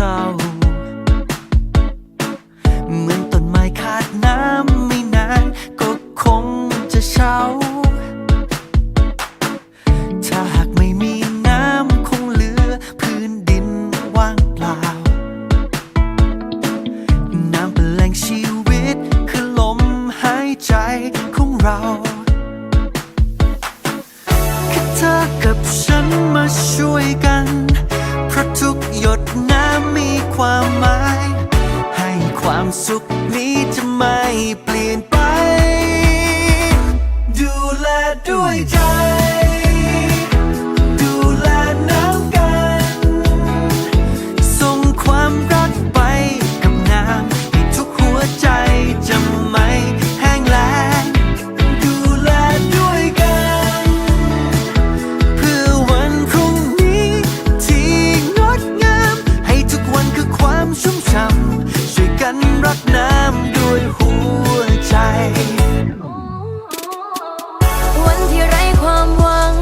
ราเหมือนต้นไม้ขาดน้ำไม่นาน ก็คงจะเช่าถ้าหากไม่มีน้ำคงเหลือพื้นดินว่างเปล่า น้ำเป็นแหล่งชีวิตคือลมหายใจของเราแค่เธอกับฉันมาช่วยกัน สุขนี้จะไม่เปลี่ยนไป ดูแลด้วยใจำด้วยหัวใจ วันที่ไร้ความหวัง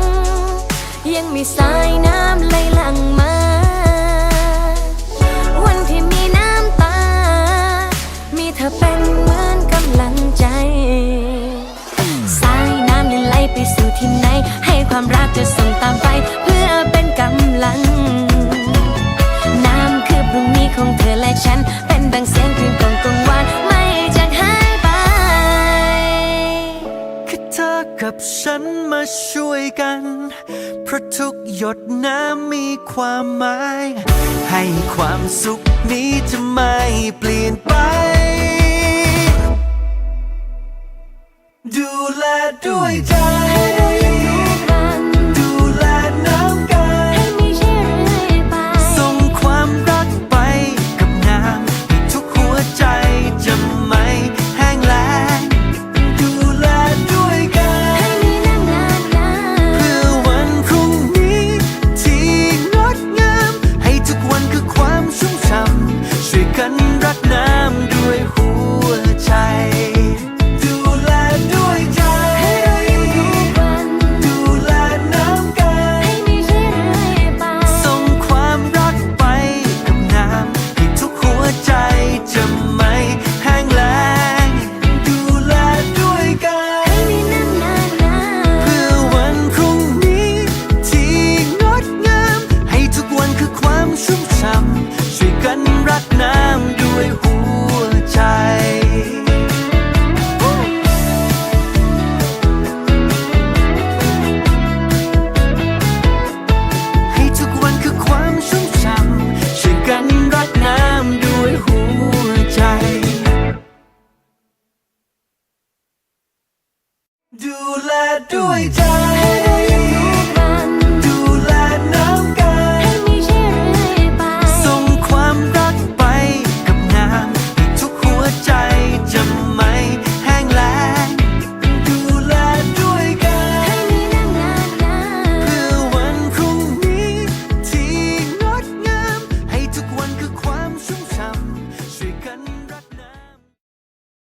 ยังมีสายน้ำไหลหลั่งมา วันที่มีน้ำตา มีเธอเป็นเหมือนกำลังใจ สายน้ำยังไหลไปสู่ที่ไหน ให้ความรักจะส่งตามไป เพื่อเป็นกำลัง น้ำคือพรุ่งนี้ของเธอและฉัน ช่วยกัน เพราะทุกหยดน้ำมีความหมาย ให้ความสุขนี้จะไม่เปลี่ยนไป ดูแลด้วยใจ ช่ำช่วยกันรักน้ำด้วยหัวใจดูแลด้วยใจ